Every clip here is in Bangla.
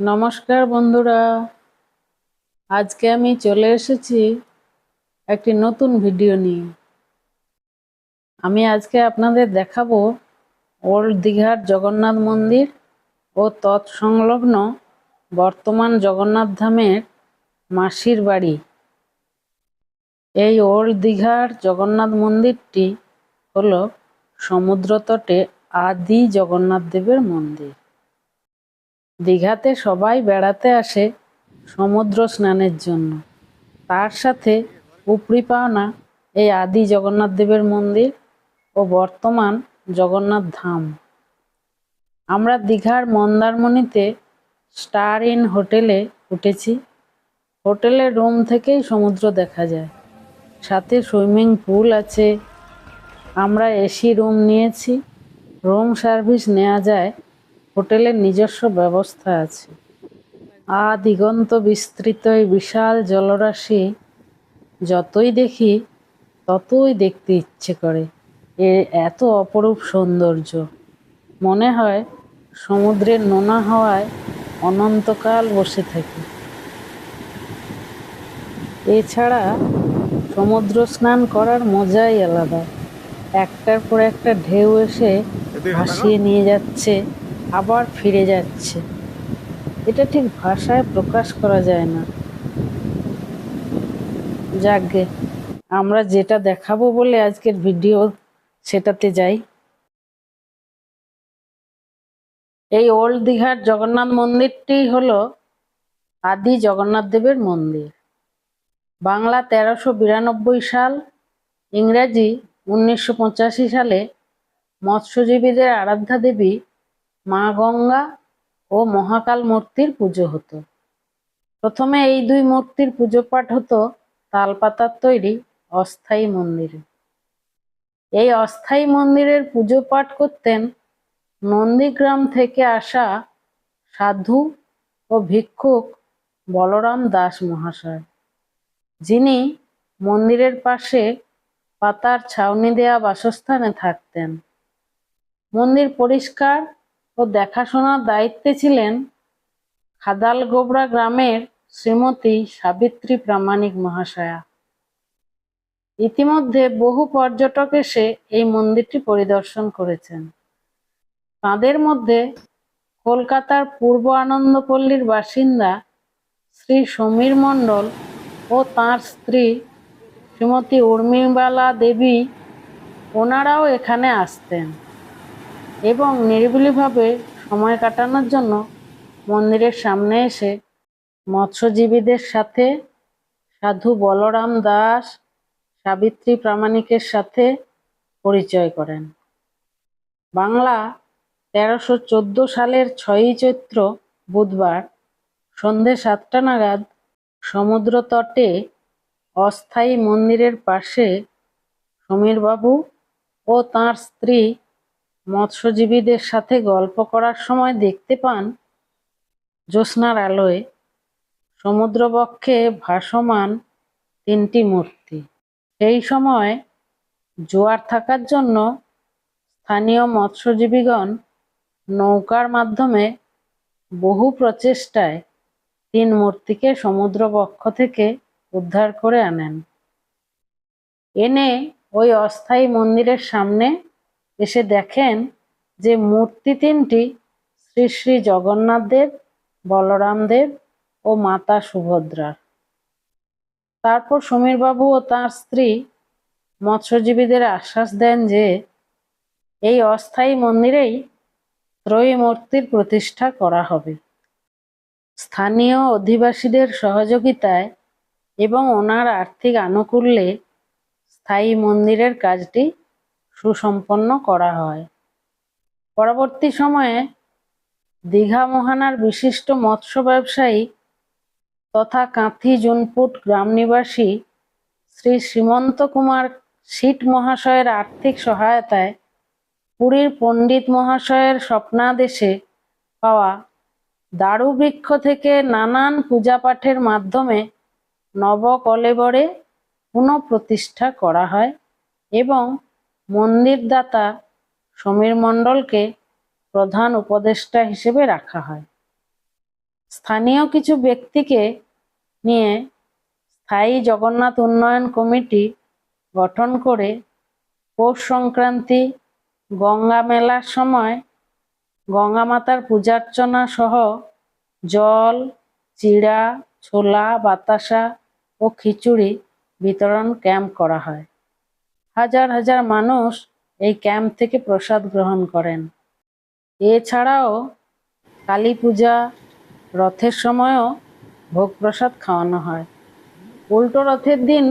নমস্কার বন্ধুরা। আজকে আমি চলে এসেছি একটি নতুন ভিডিও নিয়ে। আমি আজকে আপনাদের দেখাবো ওল্ড দীঘার জগন্নাথ মন্দির ও তৎসংলগ্ন বর্তমান জগন্নাথ ধামের মাসির বাড়ি। এই ওল্ড দীঘার জগন্নাথ মন্দিরটি হলো সমুদ্রতটে আদি জগন্নাথ দেবের মন্দির। দীঘাতে সবাই বেড়াতে আসে সমুদ্র স্নানের জন্য। তার সাথে উপরি পাওনা এই আদি জগন্নাথ দেবের মন্দির ও বর্তমান জগন্নাথ ধাম। আমরা দীঘার মন্দারমণিতে স্টার ইন হোটেলে উঠেছি। হোটেলের রুম থেকেই সমুদ্র দেখা যায়। সাথে সুইমিং পুল আছে। আমরা এসি রুম নিয়েছি। রুম সার্ভিস নেওয়া যায় হোটেলের নিজস্ব ব্যবস্থা আছে। আ দিগন্ত বিস্তৃত এই বিশাল জলরাশি যতই দেখি ততই দেখতে ইচ্ছে করে। এ এত অপরূপ সৌন্দর্য। মনে হয় সমুদ্রের নোনা হওয়ায় অনন্তকাল বসে থাকি। এছাড়া সমুদ্র স্নান করার মজাই আলাদা। একটার পর একটা ঢেউ এসে ভাসিয়ে নিয়ে যাচ্ছে আবার ফিরে যাচ্ছে। এটা ঠিক ভাষায় প্রকাশ করা যায় না। যাকগে আমরা যেটা দেখাবো বলে আজকের ভিডিও সেটাতে যাই। এই ওল্ড দীঘার জগন্নাথ মন্দিরটি হলো আদি জগন্নাথ দেবের মন্দির। বাংলা তেরোশো বিরানব্বই সাল, ইংরাজি উনিশশো পঁচাশি সালে মৎস্যজীবীদের আরাধ্যা দেবী মা গঙ্গা ও মহাকাল মূর্তির পুজো হতো। প্রথমে এই দুই মূর্তির পুজো পাঠ হতো তালপাতার তৈরি অস্থায়ী মন্দিরে। এই অস্থায়ী মন্দিরের পুজো পাঠ করতেন নন্দীগ্রাম থেকে আসা সাধু ও ভিক্ষুক বলরাম দাস মহাশয়। যিনি মন্দিরের পাশে পাতার ছাউনি দেয়া বাসস্থানে থাকতেন। মন্দির পরিষ্কার ও দেখাশোনার দায়িত্বে ছিলেন খাদালগোবরা গ্রামের শ্রীমতী সাবিত্রী প্রামাণিক মহাশয়া। ইতিমধ্যে বহু পর্যটক এসে এই মন্দিরটি পরিদর্শন করেছেন। তাদের মধ্যে কলকাতার পূর্ব আনন্দপল্লীর বাসিন্দা শ্রী সমীর মণ্ডল ও তাঁর স্ত্রী শ্রীমতী উর্মিবালা দেবী, ওনারাও এখানে আসতেন। এবং নিরিবিলিভাবে সময় কাটানোর জন্য মন্দিরের সামনে এসে মৎস্যজীবীদের সাথে, সাধু বলরাম দাস, সাবিত্রী প্রামাণিকের সাথে পরিচয় করেন। বাংলা তেরোশো চোদ্দ সালের ছয়ই চৈত্র বুধবার সন্ধে সাতটা নাগাদ সমুদ্র তটে অস্থায়ী মন্দিরের পাশে সমীরবাবু ও তাঁর স্ত্রী মৎস্যজীবীদের সাথে গল্প করার সময় দেখতে পান জ্যোৎস্নার আলোয় সমুদ্রবক্ষে ভাসমান তিনটি মূর্তি। সেই সময় জোয়ার থাকার জন্য স্থানীয় মৎস্যজীবীগণ নৌকার মাধ্যমে বহু প্রচেষ্টায় তিন মূর্তিকে সমুদ্রবক্ষ থেকে উদ্ধার করে আনেন। এনে ওই অস্থায়ী মন্দিরের সামনে এসে দেখেন যে মূর্তি তিনটি শ্রী শ্রী জগন্নাথ দেব, বলরাম দেব ও মাতা সুভদ্রার। তারপর সমীরবাবু ও তার স্ত্রী মৎস্যজীবীদের আশ্বাস দেন যে এই অস্থায়ী মন্দিরেই ত্রয়ী মূর্তির প্রতিষ্ঠা করা হবে। স্থানীয় অধিবাসীদের সহযোগিতায় এবং ওনার আর্থিক আনুকূল্যে স্থায়ী মন্দিরের কাজটি সুসম্পন্ন করা হয়। পরবর্তী সময়ে দীঘা মোহানার বিশিষ্ট মৎস্য ব্যবসায়ী তথা কাঁথি জুনপুট গ্রাম নিবাসী শ্রী শ্রীমন্ত কুমার শীট মহাশয়ের আর্থিক সহায়তায় পুরীর পণ্ডিত মহাশয়ের স্বপ্নাদেশে পাওয়া দারু বৃক্ষ থেকে নানান পূজা পাঠের মাধ্যমে নবকলেবরে পুনঃপ্রতিষ্ঠা করা হয় এবং মন্দিরদাতা সমীর মণ্ডলকে প্রধান উপদেষ্টা হিসেবে রাখা হয়। স্থানীয় কিছু ব্যক্তিকে নিয়ে স্থায়ী জগন্নাথ উন্নয়ন কমিটি গঠন করে পৌষ সংক্রান্তি, গঙ্গা মেলার সময় গঙ্গা মাতার পূজার্চনা সহ জল, চিড়া, ছোলা, বাতাসা ও খিচুড়ি বিতরণ ক্যাম্প করা হয়। হাজার হাজার মানুষ এই ক্যাম্প থেকে প্রসাদ গ্রহণ করেন। এছাড়াও কালী পূজা, রথের সময়ও ভোগ প্রসাদ খাওয়ানো হয়। উল্টো রথের দিন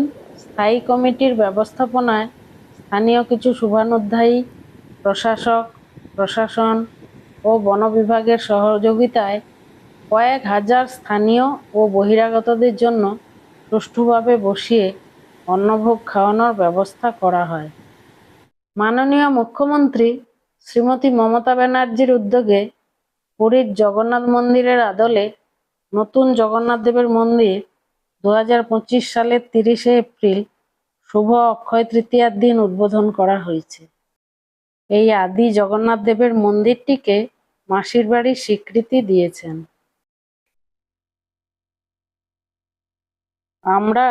স্থায়ী কমিটির ব্যবস্থাপনায় স্থানীয় কিছু শুভানুধ্যায়ী, প্রশাসক, প্রশাসন ও বন বিভাগের সহযোগিতায় কয়েক হাজার স্থানীয় ও বহিরাগতদের জন্য সুষ্ঠুভাবে বসিয়ে অন্নভোগ খাওয়ানোর ব্যবস্থা করা হয়। মাননীয় মুখ্যমন্ত্রী শ্রীমতী মমতা ব্যানার্জির উদ্যোগে পুরীর জগন্নাথ মন্দিরের আদলে নতুন জগন্নাথ দেবের মন্দির দু হাজার পঁচিশ সালের তিরিশে এপ্রিল শুভ অক্ষয় তৃতীয়ার দিন উদ্বোধন করা হয়েছে। এই আদি জগন্নাথ দেবের মন্দিরটিকে মাসির বাড়ির স্বীকৃতি দিয়েছেন। আমরা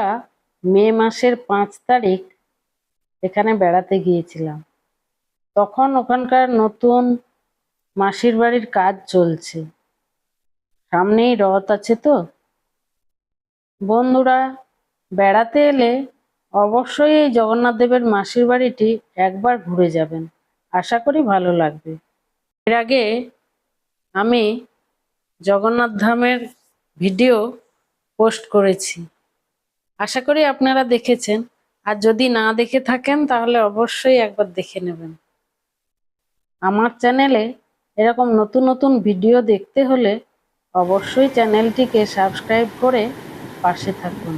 মে মাসের পাঁচ তারিখ এখানে বেড়াতে গিয়েছিলাম। তখন ওখানকার নতুন মাসির বাড়ির কাজ চলছে। সামনেই রথ আছে তো। বন্ধুরা, বেড়াতে এলে অবশ্যই এই জগন্নাথ দেবের মাসির বাড়িটি একবার ঘুরে যাবেন। আশা করি ভালো লাগবে। এর আগে আমি জগন্নাথ ধামের ভিডিও পোস্ট করেছি। আশা করি আপনারা দেখেছেন। আর যদি না দেখে থাকেন, তাহলে অবশ্যই একবার দেখে নেবেন। আমার চ্যানেলে এরকম নতুন নতুন ভিডিও দেখতে হলে অবশ্যই চ্যানেলটিকে সাবস্ক্রাইব করে পাশে থাকুন।